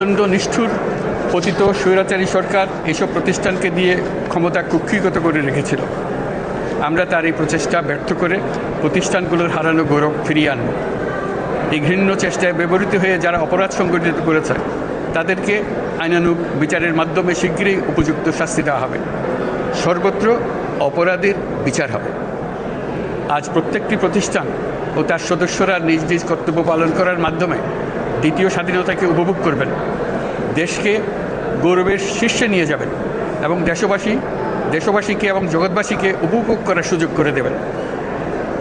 অত্যন্ত নিষ্ঠুর, পতিত স্বৈরাচারী সরকার এসব প্রতিষ্ঠানকে দিয়ে ক্ষমতা কুক্ষিগত করে রেখেছিল। আমরা তার এই প্রচেষ্টা ব্যর্থ করে প্রতিষ্ঠানগুলোর হারানো গৌরব ফিরিয়ে আনব। এই ঘৃণ্য চেষ্টায় ব্যবহৃত হয়ে যারা অপরাধ সংগঠিত করেছে, তাদেরকে আইনানুগ বিচারের মাধ্যমে শীঘ্রই উপযুক্ত শাস্তি দেওয়া হবে। সর্বত্র অপরাধের বিচার হবে। আজ প্রত্যেকটি প্রতিষ্ঠান ও তার সদস্যরা নিজ নিজ কর্তব্য পালন করার মাধ্যমে দ্বিতীয় স্বাধীনতাকে উপভোগ করবেন। দেশকে গৌরবের শীর্ষে নিয়ে যাবেন এবং দেশবাসী, দেশবাসীকে এবং জগৎবাসীকে উপভোগ করার সুযোগ করে দেবেন।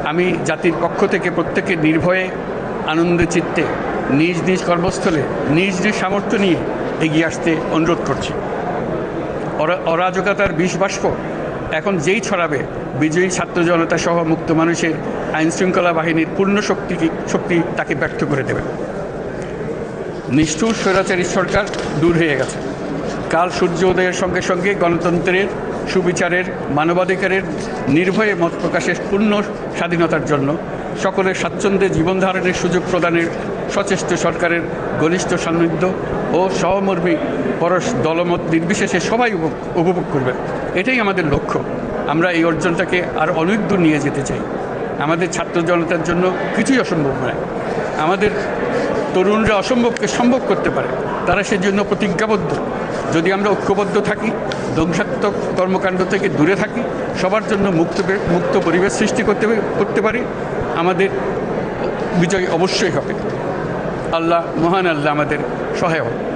আমি জাতির পক্ষ থেকে প্রত্যেকে নির্ভয়ে, আনন্দ চিত্তে, নিজ নিজ কর্মস্থলে, নিজ নিজ সামর্থ্য নিয়ে এগিয়ে আসতে অনুরোধ করছি। অরা- অরাজকতার বিষ বাষ্প এখন যেই ছড়াবে, বিজয়ী ছাত্র জনতা সহ মুক্ত মানুষের আইনশৃঙ্খলা বাহিনীর পূর্ণ শক্তি শক্তি তাকে ব্যর্থ করে দেবে। নিষ্ঠুর স্বৈরাচারী সরকার দূর হয়ে গেছে। কাল সূর্য উদয়ের সঙ্গে সঙ্গে গণতন্ত্রের সুবিচারের, মানবাধিকারের নির্ভয়ে মত প্রকাশের পূর্ণ স্বাধীনতার জন্য সকলের স্বাচ্ছন্দ্যে জীবন ধারণের সুযোগ প্রদানের সচেষ্ট সরকারের ঘনিষ্ঠ সান্নিধ্য ও সহমর্মী পরশ দলমত নির্বিশেষে সবাই উপভোগ করবে। এটাই আমাদের লক্ষ্য। আমরা এই অর্জনটাকে আর অনেক দূর নিয়ে যেতে চাই। আমাদের ছাত্র জনতার জন্য কিছুই অসম্ভব নয়। আমাদের তরুণরা অসম্ভবকে সম্ভব করতে পারে। তারা সেজন্য প্রতিজ্ঞাবদ্ধ। যদি আমরা ঐক্যবদ্ধ থাকি, ধ্বংসাত্মক কর্মকাণ্ড থেকে দূরে থাকি, সবার জন্য মুক্ত মুক্ত পরিবেশ সৃষ্টি করতে করতে পারি, আমাদের বিজয় অবশ্যই হবে। আল্লাহ, মহান আল্লাহ আমাদের সহায় হোক